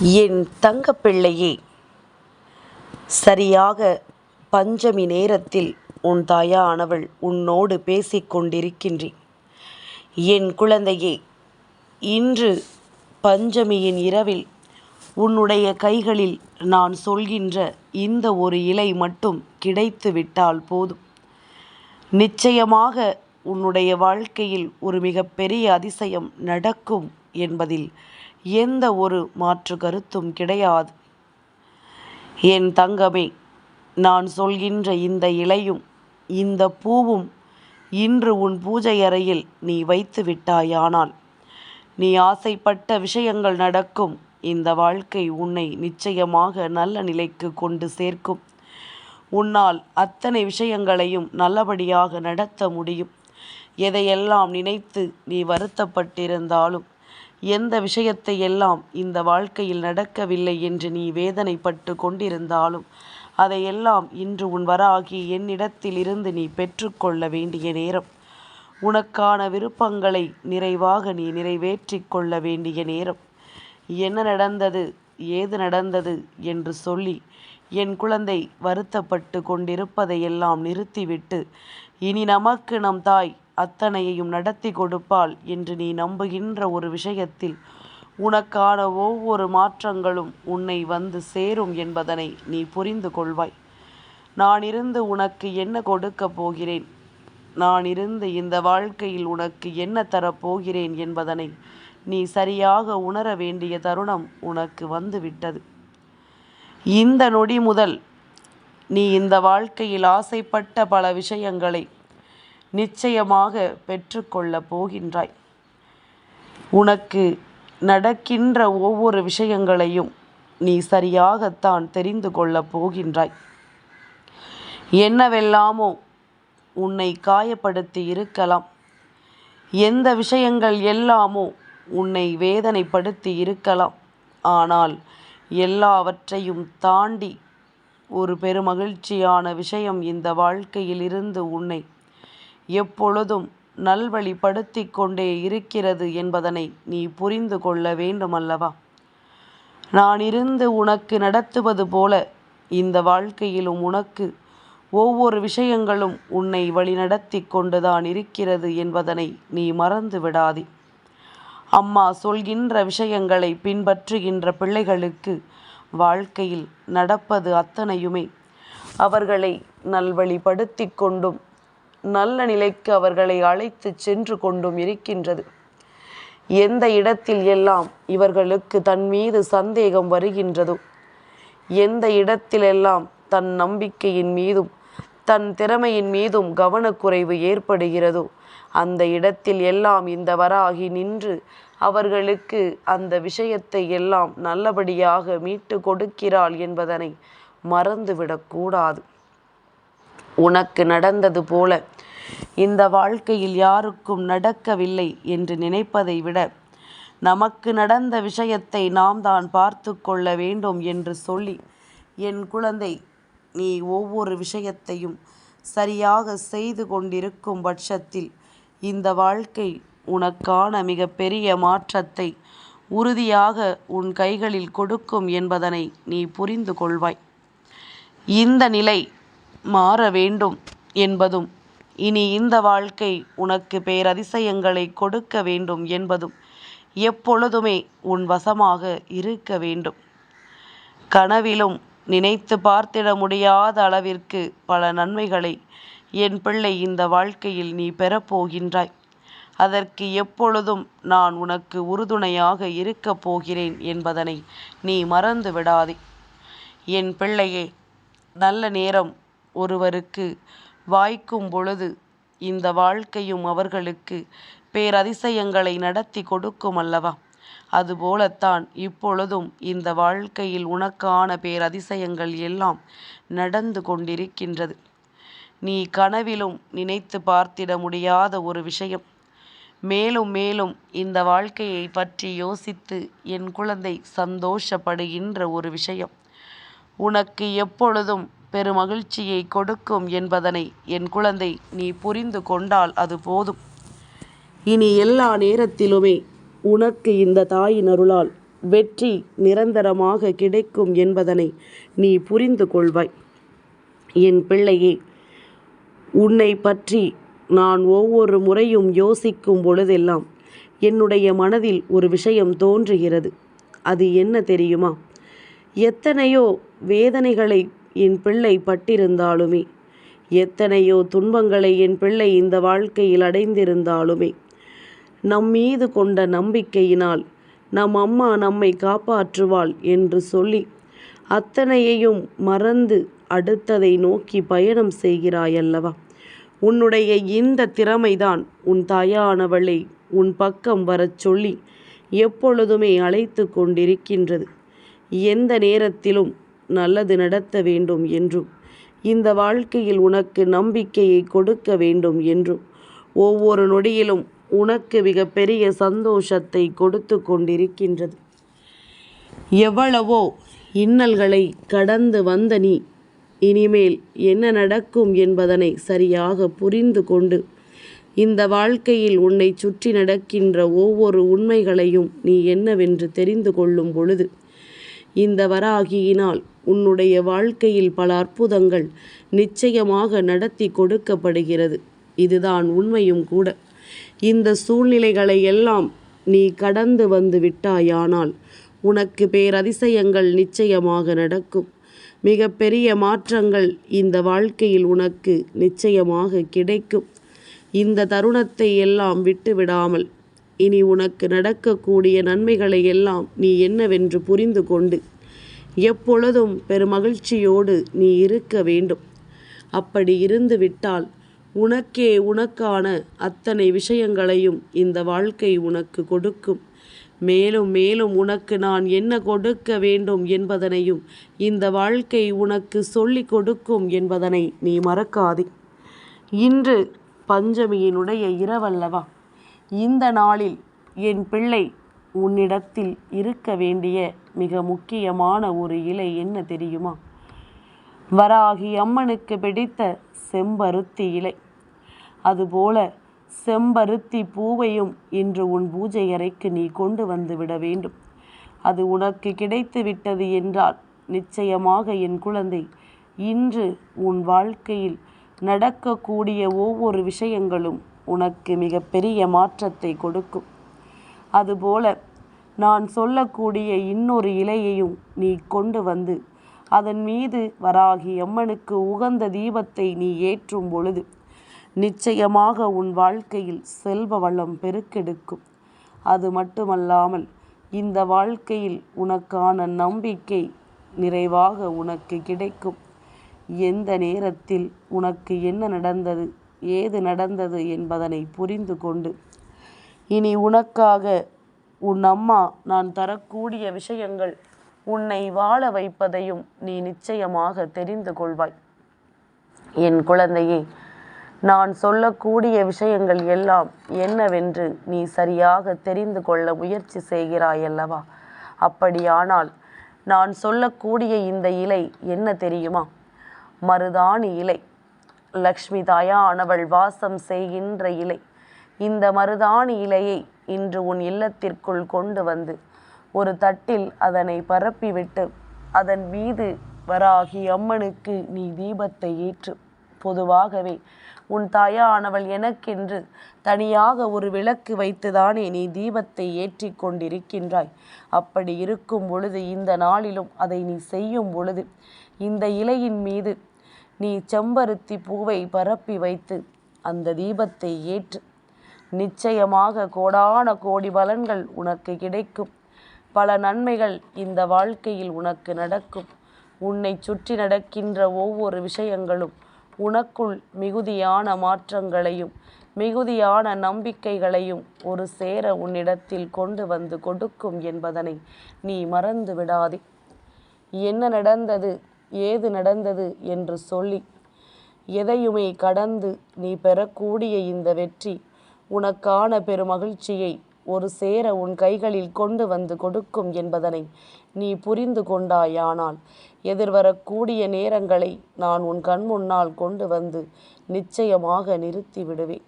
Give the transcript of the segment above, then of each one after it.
என் தங்கப்பிள்ளையே சரியாக பஞ்சமி நேரத்தில் உன் தாயானவள் உன்னோடு பேசிக்கொண்டிருக்கின்றேன் என் குழந்தையே இன்று பஞ்சமியின் இரவில் உன்னுடைய கைகளில் நான் சொல்கின்ற இந்த ஒரு இலை மட்டும் கிடைத்து விட்டால் போதும். நிச்சயமாக உன்னுடைய வாழ்க்கையில் ஒரு மிகப்பெரிய அதிசயம் நடக்கும் என்பதில் எந்த ஒரு மாற்று கருத்தும் கிடையாது. என் தங்கமே நான் சொல்கின்ற இந்த இலையும் இந்த பூவும் இன்று உன் பூஜை அறையில் நீ வைத்து விட்டாயானால் நீ ஆசைப்பட்ட விஷயங்கள் நடக்கும். இந்த வாழ்க்கை உன்னை நிச்சயமாக நல்ல நிலைக்கு கொண்டு சேர்க்கும். உன்னால் அத்தனை விஷயங்களையும் நல்லபடியாக நடத்த முடியும். எதையெல்லாம் நினைத்து நீ வருத்தப்பட்டிருந்தாலும் எந்த விஷயத்தை எல்லாம் இந்த வாழ்க்கையில் நடக்கவில்லை என்று நீ வேதனைப்பட்டு கொண்டிருந்தாலும் அதையெல்லாம் இன்று உன் வராகி என்னிடத்தில் இருந்து நீ பெற்றுக்கொள்ள வேண்டிய நேரம். உனக்கான விருப்பங்களை நிறைவாக நீ நிறைவேற்றிக் கொள்ள வேண்டிய நேரம். என்ன நடந்தது ஏது நடந்தது என்று சொல்லி என் குழந்தை வருத்தப்பட்டு கொண்டிருப்பதையெல்லாம் நிறுத்திவிட்டு இனி நமக்கு நம் தாய் அத்தனையையும் நடத்தி கொடுப்பாள் என்று நீ நம்புகின்ற ஒரு விஷயத்தில் உனக்கான ஒவ்வொரு மாற்றங்களும் உன்னை வந்து சேரும் என்பதனை நீ புரிந்து கொள்வாய். நான் இருந்து உனக்கு என்ன கொடுக்கப் போகிறேன்? நான் இருந்து இந்த வாழ்க்கையில் உனக்கு என்ன தரப்போகிறேன் என்பதனை நீ சரியாக உணர வேண்டிய தருணம் உனக்கு வந்துவிட்டது. இந்த நொடி முதல் நீ இந்த வாழ்க்கையில் ஆசைப்பட்ட பல விஷயங்களை நிச்சயமாக பெற்றுக்கொள்ளப் போகின்றாய். உனக்கு நடக்கின்ற ஒவ்வொரு விஷயங்களையும் நீ சரியாகத்தான் தெரிந்து கொள்ளப் போகின்றாய். என்னவெல்லாமோ உன்னை காயப்படுத்தி இருக்கலாம். எந்த விஷயங்கள் எல்லாமோ உன்னை வேதனைப்படுத்தி இருக்கலாம். ஆனால் எல்லாவற்றையும் தாண்டி ஒரு பெருமகிழ்ச்சியான விஷயம் இந்த வாழ்க்கையில் இருந்து உன்னை எப்பொழுதும் நல்வழிப்படுத்தி கொண்டே இருக்கிறது என்பதனை நீ புரிந்து கொள்ள வேண்டுமல்லவா? நான் இருந்து உனக்கு நடத்துவது போல இந்த வாழ்க்கையிலும் உனக்கு ஒவ்வொரு விஷயங்களும் உன்னை வழிநடத்தி கொண்டுதான் இருக்கிறது என்பதனை நீ மறந்து விடாதே. அம்மா சொல்கின்ற விஷயங்களை பின்பற்றுகின்ற பிள்ளைகளுக்கு வாழ்க்கையில் நடப்பது அத்தனையுமே அவர்களை நல்வழிப்படுத்தி கொண்டும் நல்ல நிலைக்கு அவர்களை அழைத்து சென்று கொண்டும் இருக்கின்றது. எந்த இடத்தில் எல்லாம் இவர்களுக்கு தன் மீது சந்தேகம் வருகின்றதோ எந்த இடத்திலெல்லாம் தன் நம்பிக்கையின் மீதும் தன் திறமையின் மீதும் கவனக்குறைவு ஏற்படுகிறதோ அந்த இடத்தில் எல்லாம் இந்த வராகி நின்று அவர்களுக்கு அந்த விஷயத்தை எல்லாம் நல்லபடியாக மீட்டு கொடுக்கிறாள் என்பதனை மறந்துவிடக்கூடாது உனக்கு நடந்தது போல. இந்த வாழ்க்கையில் யாருக்கும் நடக்கவில்லை என்று நினைப்பதை விட நமக்கு நடந்த விஷயத்தை நாம் தான் பார்த்து கொள்ள வேண்டும் என்று சொல்லி என் குழந்தை நீ ஒவ்வொரு விஷயத்தையும் சரியாக செய்து கொண்டிருக்கும் பட்சத்தில் இந்த வாழ்க்கை உனக்கான மிக பெரிய மாற்றத்தை உறுதியாக உன் கைகளில் கொடுக்கும் என்பதனை நீ புரிந்து கொள்வாய். இந்த நிலை மாற வேண்டும் என்பதும் இனி இந்த வாழ்க்கை உனக்கு பேரதிசயங்களை கொடுக்க வேண்டும் என்பதும் எப்பொழுதுமே உன் வசமாக இருக்க வேண்டும். கனவிலும் நினைத்து பார்த்திட முடியாத அளவிற்கு பல நன்மைகளை என் பிள்ளை இந்த வாழ்க்கையில் நீ பெறப்போகின்றாய் அதற்கு எப்பொழுதும் நான் உனக்கு உறுதுணையாக இருக்கப் போகிறேன் என்பதனை நீ மறந்து விடாதே என் பிள்ளையே நல்ல நேரம் ஒருவருக்கு வாய்க்கும் பொழுது இந்த வாழ்க்கையும் அவர்களுக்கு பேரதிசயங்களை நடத்தி கொடுக்கும் அல்லவா? அதுபோலத்தான் இப்பொழுதும் இந்த வாழ்க்கையில் உனக்கான பேரதிசயங்கள் எல்லாம் நடந்து கொண்டிருக்கின்றது. நீ கனவிலும் நினைத்து பார்த்திட முடியாத ஒரு விஷயம். மேலும் மேலும் இந்த வாழ்க்கையை பற்றி யோசித்து என் குழந்தை சந்தோஷப்படுகின்ற ஒரு விஷயம். உனக்கு எப்பொழுதும் பெருமகிழ்ச்சியை கொடுக்கும் என்பதனை என் குழந்தை நீ புரிந்து கொண்டால் அது போதும். இனி எல்லா நேரத்திலுமே உனக்கு இந்த தாயின் அருளால் வெற்றி நிரந்தரமாக கிடைக்கும் என்பதனை நீ புரிந்து கொள்வாய். என் பிள்ளையே உன்னை பற்றி நான் ஒவ்வொரு முறையும் யோசிக்கும் பொழுதெல்லாம் என்னுடைய மனதில் ஒரு விஷயம் தோன்றுகிறது. அது என்ன தெரியுமா? எத்தனையோ வேதனைகளை என் பிள்ளை பட்டிருந்தாலுமே. எத்தனையோ துன்பங்களை என் பிள்ளை இந்த வாழ்க்கையில் அடைந்திருந்தாலுமே. நம் மீது கொண்ட நம்பிக்கையினால் நம் அம்மா நம்மை காப்பாற்றுவாள் என்று சொல்லி அத்தனையையும் மறந்து அடுத்ததை நோக்கி பயணம் செய்கிறாயல்லவா. உன்னுடைய இந்த திறமைதான் உன் தாயானவளை உன் பக்கம் வரச் சொல்லி எப்பொழுதுமே அழைத்து கொண்டிருக்கின்றது. எந்த நேரத்திலும் நல்லது நடத்த வேண்டும் என்றும் இந்த வாழ்க்கையில் உனக்கு நம்பிக்கையை கொடுக்க வேண்டும் என்றும் ஒவ்வொரு நொடியிலும் உனக்கு மிகப்பெரிய சந்தோஷத்தை கொடுத்து கொண்டிருக்கின்றது. எவ்வளவோ இன்னல்களை கடந்து வந்த நீ இனிமேல் என்ன நடக்கும் என்பதனை சரியாக புரிந்து கொண்டு இந்த வாழ்க்கையில் உன்னை சுற்றி நடக்கின்ற ஒவ்வொரு உண்மைகளையும் நீ என்னவென்று தெரிந்து கொள்ளும் பொழுது இந்த வராகியினால் உன்னுடைய வாழ்க்கையில் பல அற்புதங்கள் நிச்சயமாக நடத்தி கொடுக்கப்படுகிறது. இதுதான் உண்மையும் கூட. இந்த சூழ்நிலைகளை எல்லாம் நீ கடந்து வந்து விட்டாயானால் உனக்கு பேரதிசயங்கள் நிச்சயமாக நடக்கும். மிகப்பெரிய மாற்றங்கள் இந்த வாழ்க்கையில் உனக்கு நிச்சயமாக கிடைக்கும். இந்த தருணத்தை எல்லாம் விட்டுவிடாமல் இனி உனக்கு நடக்கக்கூடிய நன்மைகளை எல்லாம் நீ என்னவென்று புரிந்து கொண்டு எப்பொழுதும் பெருமகிழ்ச்சியோடு நீ இருக்க வேண்டும். அப்படி இருந்து விட்டால் உனக்கே உனக்கான அத்தனை விஷயங்களையும் இந்த வாழ்க்கை உனக்கு கொடுக்கும். மேலும் மேலும் உனக்கு நான் என்ன கொடுக்க வேண்டும் என்பதனையும் இந்த வாழ்க்கை உனக்கு சொல்லிக் கொடுக்கும் என்பதனை நீ மறக்காதே. இன்று பஞ்சமியினுடைய இரவல்லவா. இந்த நாளில் என் பிள்ளை உன்னிடத்தில் இருக்க வேண்டிய மிக முக்கியமான ஒரு இலை என்ன தெரியுமா? வராகி அம்மனுக்கு பிடித்த செம்பருத்தி இலை. அதுபோல செம்பருத்தி பூவையும் இன்று உன் பூஜை அறைக்கு நீ கொண்டு வந்து விட வேண்டும். அது உனக்கு கிடைத்து விட்டது என்றால் நிச்சயமாக என் குழந்தை இன்று உன் வாழ்க்கையில் நடக்கக்கூடிய ஒவ்வொரு விஷயங்களும் உனக்கு மிகப்பெரிய மாற்றத்தை கொடுக்கும். அதுபோல நான் சொல்லக்கூடிய இன்னொரு இலையையும் நீ கொண்டு வந்து அதன் மீது வராகி அம்மனுக்கு உகந்த தீபத்தை நீ ஏற்றும் பொழுது நிச்சயமாக உன் வாழ்க்கையில் செல்வ வளம் பெருக்கெடுக்கும். அது மட்டுமல்லாமல் இந்த வாழ்க்கையில் உனக்கான நம்பிக்கை நிறைவாக உனக்கு கிடைக்கும். எந்த நேரத்தில் உனக்கு என்ன நடந்தது ஏது நடந்தது என்பதனை புரிந்து கொண்டு இனி உனக்காக உன் அம்மா நான் தரக்கூடிய விஷயங்கள் உன்னை வாழ வைப்பதையும் நீ நிச்சயமாக தெரிந்து கொள்வாய். என் குழந்தையே நான் சொல்லக்கூடிய விஷயங்கள் எல்லாம் என்னவென்று நீ சரியாக தெரிந்து கொள்ள முயற்சி செய்கிறாயல்லவா? அப்படியானால் நான் சொல்லக்கூடிய இந்த இலை என்ன தெரியுமா? மருதாணி இலை. லக்ஷ்மி தாயானவள் வாசம் செய்கின்ற இலை. இந்த மருதாணி இலையை இன்று உன் இல்லத்திற்குள் கொண்டு வந்து ஒரு தட்டில் அதனை பரப்பிவிட்டு அதன் மீது வராகி அம்மனுக்கு நீ தீபத்தை ஏற்று. பொதுவாகவே உன் தாயானவள் எனக்கென்று தனியாக ஒரு விளக்கு வைத்துதானே நீ தீபத்தை ஏற்றி கொண்டிருக்கின்றாய். அப்படி இருக்கும் பொழுது இந்த நாளிலும் அதை நீ செய்யும் பொழுது இந்த இலையின் மீது நீ செம்பருத்தி பூவை பரப்பி வைத்து அந்த தீபத்தை ஏற்று நிச்சயமாக கோடான கோடி பலன்கள் உனக்கு கிடைக்கும். பல நன்மைகள் இந்த வாழ்க்கையில் உனக்கு நடக்கும். உன்னை சுற்றி நடக்கின்ற ஒவ்வொரு விஷயங்களும் உனக்குள் மிகுதியான மாற்றங்களையும் மிகுதியான நம்பிக்கைகளையும் ஒரு சேர உன்னிடத்தில் கொண்டு வந்து கொடுக்கும் என்பதனை நீ மறந்து விடாதே. என்ன நடந்தது ஏது நடந்தது என்று சொல்லி எதையுமே கடந்து நீ பெறக்கூடிய இந்த வெற்றி உனக்கான பெருமகிழ்ச்சியை ஒரு சேர உன் கைகளில் கொண்டு வந்து கொடுக்கும் என்பதனை நீ புரிந்து கொண்டாயானால் எதிர்வரக்கூடிய நேரங்களை நான் உன் கண் முன்னால் கொண்டு வந்து நிச்சயமாக நிறுத்தி விடுவேன்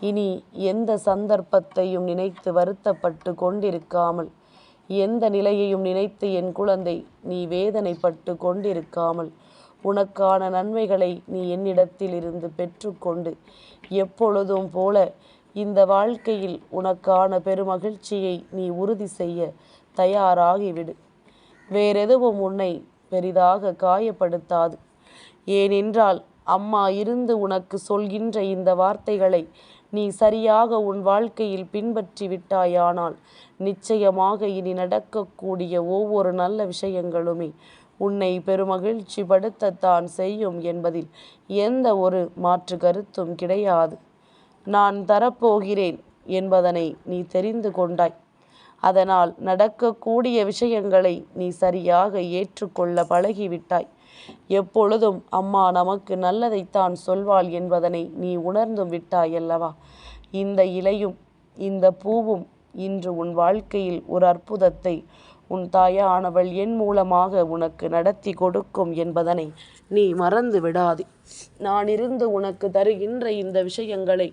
இனி எந்த சந்தர்ப்பத்தையும் நினைத்து வருத்தப்பட்டு கொண்டிருக்காமல் எந்த நிலையையும் நினைத்து என் குழந்தை நீ வேதனைப்பட்டு கொண்டிருக்காமல் உனக்கான நன்மைகளை நீ என்னிடத்தில் இருந்து பெற்றுக்கொண்டு எப்பொழுதும் போல இந்த வாழ்க்கையில் உனக்கான பெருமகிழ்ச்சியை நீ உறுதி செய்ய தயாராகிவிடு. வேறெதுவும் உன்னை பெரிதாக காயப்படுத்தாது. ஏனென்றால் அம்மா இருந்து உனக்கு சொல்கின்ற இந்த வார்த்தைகளை நீ சரியாக உன் வாழ்க்கையில் பின்பற்றி விட்டாயானால் நிச்சயமாக இனி நடக்கக்கூடிய ஒவ்வொரு நல்ல விஷயங்களுமே உன்னை பெருமகிழ்ச்சி படுத்தத்தான் செய்யும் என்பதில் எந்த ஒரு மாற்று கருத்தும் கிடையாது. நான் தரப்போகிறேன் என்பதனை நீ தெரிந்து கொண்டாய். அதனால் நடக்கக்கூடிய விஷயங்களை நீ சரியாக ஏற்றுக்கொள்ள பழகிவிட்டாய். எப்பொழுதும் அம்மா நமக்கு நல்லதைத்தான் சொல்வாள் என்பதனை நீ உணர்ந்தும் விட்டாய் அல்லவா? இந்த இலையும் இந்த பூவும் இன்று உன் வாழ்க்கையில் ஒரு அற்புதத்தை உன் தாயானவள் என் மூலமாக உனக்கு நடத்தி கொடுக்கும் என்பதனை நீ மறந்து விடாதே. நான் இருந்து உனக்கு தருகின்ற இந்த விஷயங்களை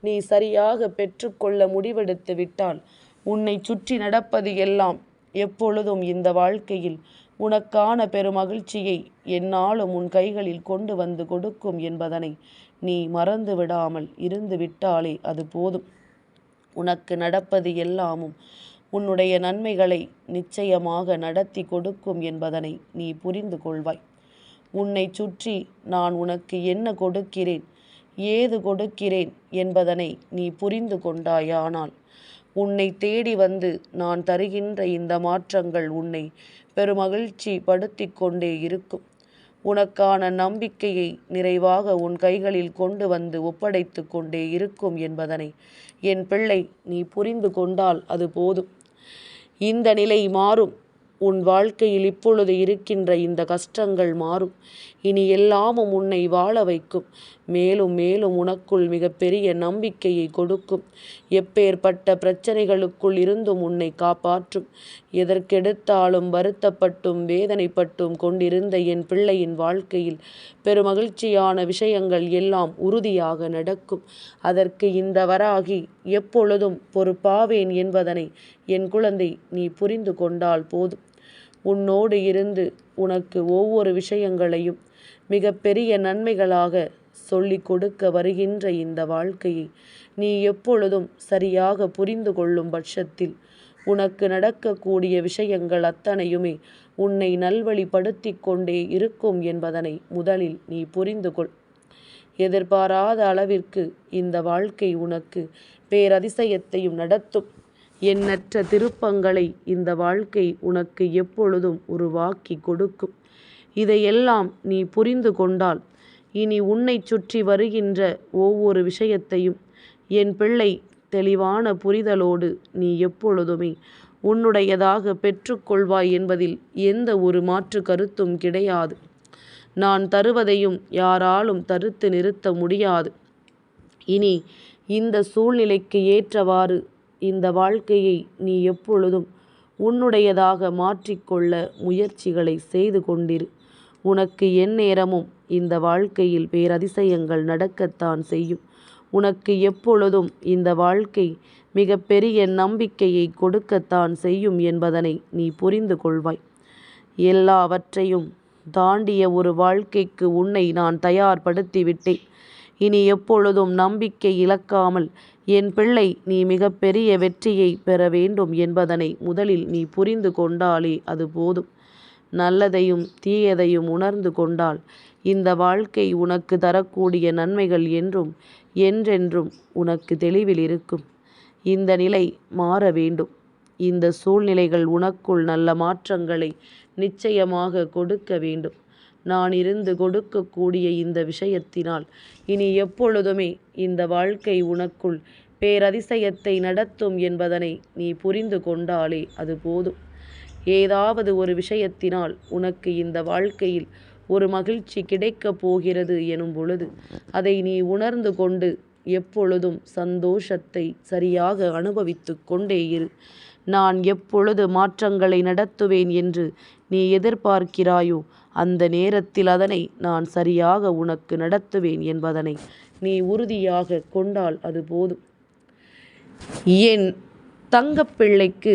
நீ சரியாக பெற்றுக்கொள்ள முடிவெடுத்து விட்டால் உன்னை சுற்றி நடப்பது எல்லாம் எப்பொழுதும் இந்த வாழ்க்கையில் உனக்கான பெருமகிழ்ச்சியை என்னாலும் உன் கைகளில் கொண்டு வந்து கொடுக்கும் என்பதனை நீ மறந்து விடாமல் இருந்து விட்டாலே அது போதும். உனக்கு நடப்பது எல்லாமும் உன்னுடைய நன்மைகளை நிச்சயமாக நடத்தி கொடுக்கும் என்பதனை நீ புரிந்து கொள்வாய். உன்னை சுற்றி நான் உனக்கு என்ன கொடுக்கிறேன் ஏது கொடுக்கிறேன் என்பதனை நீ புரிந்து கொண்டாயானால் உன்னை தேடி வந்து நான் தருகின்ற இந்த மாற்றங்கள் உன்னை பெருமகிழ்ச்சி படுத்தி கொண்டே இருக்கும். உனக்கான நம்பிக்கையை நிறைவாக உன் கைகளில் கொண்டு வந்து ஒப்படைத்து கொண்டே இருக்கும் என்பதனை என் பிள்ளை நீ புரிந்து கொண்டால் அது போதும். இந்த நிலை மாறும். உன் வாழ்க்கையில் இப்பொழுது இருக்கின்ற இந்த கஷ்டங்கள் மாறும். இனி எல்லாமும் உன்னை வாழ வைக்கும். மேலும் மேலும் உனக்குள் மிகப்பெரிய நம்பிக்கையை கொடுக்கும். எப்பேற்பட்ட பிரச்சனைகளுக்குள் இருந்தும் உன்னை காப்பாற்றும். எதற்கெடுத்தாலும் வருத்தப்பட்டும் வேதனைப்பட்டும் கொண்டிருந்த என் பிள்ளையின் வாழ்க்கையில் பெருமகிழ்ச்சியான விஷயங்கள் எல்லாம் உறுதியாக நடக்கும். அதற்கு இந்த வராகி எப்பொழுதும் பொறுப்பாவேன் என்பதனை என் குழந்தை நீ புரிந்து கொண்டால் போதும். உன்னோடு இருந்து உனக்கு ஒவ்வொரு விஷயங்களையும் மிகப்பெரிய நன்மைகளாக சொல்லிக் கொடுக்க வருகின்ற இந்த வாழ்க்கையை நீ எப்பொழுதும் சரியாக புரிந்து கொள்ளும் பட்சத்தில் உனக்கு நடக்கக்கூடிய விஷயங்கள் அத்தனையுமே உன்னை நல்வழிப்படுத்தி கொண்டே இருக்கும் என்பதனை முதலில் நீ புரிந்து கொள். எதிர்பாராத அளவிற்கு இந்த வாழ்க்கை உனக்கு பேரதிசயத்தையும் நடத்தும். எண்ணற்ற திருப்பங்களை இந்த வாழ்க்கை உனக்கு எப்பொழுதும் உருவாக்கி கொடுக்கும். இதையெல்லாம் நீ புரிந்து கொண்டால் இனி உன்னை சுற்றி வருகின்ற ஒவ்வொரு விஷயத்தையும் என் பிள்ளை தெளிவான புரிதலோடு நீ எப்பொழுதுமே உன்னுடையதாக பெற்றுக்கொள்வாய் என்பதில் எந்த ஒரு மாற்று கருத்தும் கிடையாது. நான் தருவதையும் யாராலும் தடுத்து நிறுத்த முடியாது. இனி இந்த சூழ்நிலைக்கு ஏற்றவாறு இந்த வாழ்க்கையை நீ எப்பொழுதும் உன்னுடையதாக மாற்றிக்கொள்ள முயற்சிகளை செய்து கொண்டிரு. உனக்கு எந்நேரமும் இந்த வாழ்க்கையில் பேரதிசயங்கள் நடக்கத்தான் செய்யும். உனக்கு எப்பொழுதும் இந்த வாழ்க்கை மிக பெரிய நம்பிக்கையை கொடுக்கத்தான் செய்யும் என்பதனை நீ புரிந்து கொள்வாய். எல்லாவற்றையும் தாண்டிய ஒரு வாழ்க்கைக்கு உன்னை நான் தயார்படுத்தி விட்டேன் இனி எப்பொழுதும் நம்பிக்கை இழக்காமல் என் பிள்ளை நீ மிகப்பெரிய வெற்றியை பெற வேண்டும் என்பதனை முதலில் நீ புரிந்து கொண்டாலே அது போதும். நல்லதையும் தீயதையும் உணர்ந்து கொண்டால் இந்த வாழ்க்கை உனக்கு தரக்கூடிய நன்மைகள் என்றும் என்றென்றும் உனக்கு தெளிவில் இருக்கும். இந்த நிலை மாற வேண்டும். இந்த சூழ்நிலைகள் உனக்குள் நல்ல மாற்றங்களை நிச்சயமாக கொடுக்க வேண்டும். நான் இருந்து கொடுக்கக்கூடிய இந்த விஷயத்தினால் இனி எப்பொழுதுமே இந்த வாழ்க்கை உனக்குள் பேரதிசயத்தை நடத்தும் என்பதனை நீ புரிந்து கொண்டாலே அது போதும். ஏதாவது ஒரு விஷயத்தினால் உனக்கு இந்த வாழ்க்கையில் ஒரு மகிழ்ச்சி கிடைக்கப் போகிறது எனும் பொழுது அதை நீ உணர்ந்து கொண்டு எப்பொழுதும் சந்தோஷத்தை சரியாக அனுபவித்து கொண்டே இரு. நான் எப்பொழுது மாற்றங்களை நடத்துவேன் என்று நீ எதிர்பார்க்கிறாயோ அந்த நேரத்தில் அதனை நான் சரியாக உனக்கு நடத்துவேன் என்பதனை நீ உறுதியாக கொண்டால் அது போதும். என் தங்கப்பிள்ளைக்கு